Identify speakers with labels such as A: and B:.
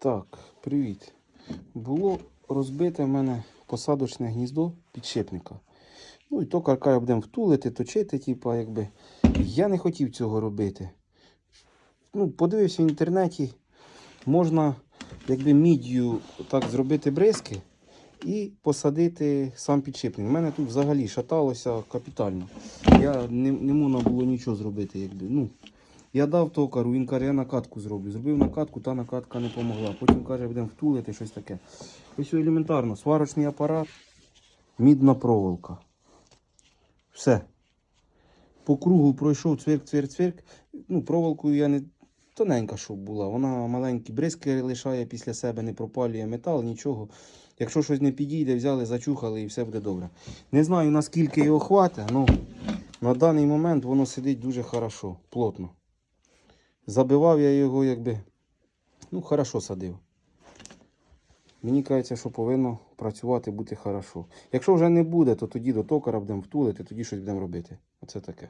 A: Так, привіт. Було розбите в мене посадочне гніздо підшипника. Ну і то каркаю будемо втулити, точити, типа, якби. Я не хотів цього робити. Ну, подивився в інтернеті, можна якби мідію так зробити бризки і посадити сам підшипник. У мене тут взагалі шаталося капітально. Я не, не можна було нічого зробити. Якби. Ну, я дав токару, він каже, я накатку зроблю. Зробив накатку, та накатка не допомогла. Потім каже, будемо втулити щось таке. Ось елементарно, сварочний апарат, мідна проволока. Все. По кругу пройшов цвирк, цвирк, цвирк. Ну, проволокою я не тоненька, щоб була. Вона маленькі бризки лишає після себе, не пропалює метал, нічого. Якщо щось не підійде, взяли, зачухали і все буде добре. Не знаю наскільки його хватить, але на даний момент воно сидить дуже хорошо, плотно. Забивав я його, якби, ну, хорошо садив. Мені кажеться, що повинно працювати, бути хорошо. Якщо вже не буде, то тоді до токара будемо втулити, тоді щось будемо робити. Оце таке.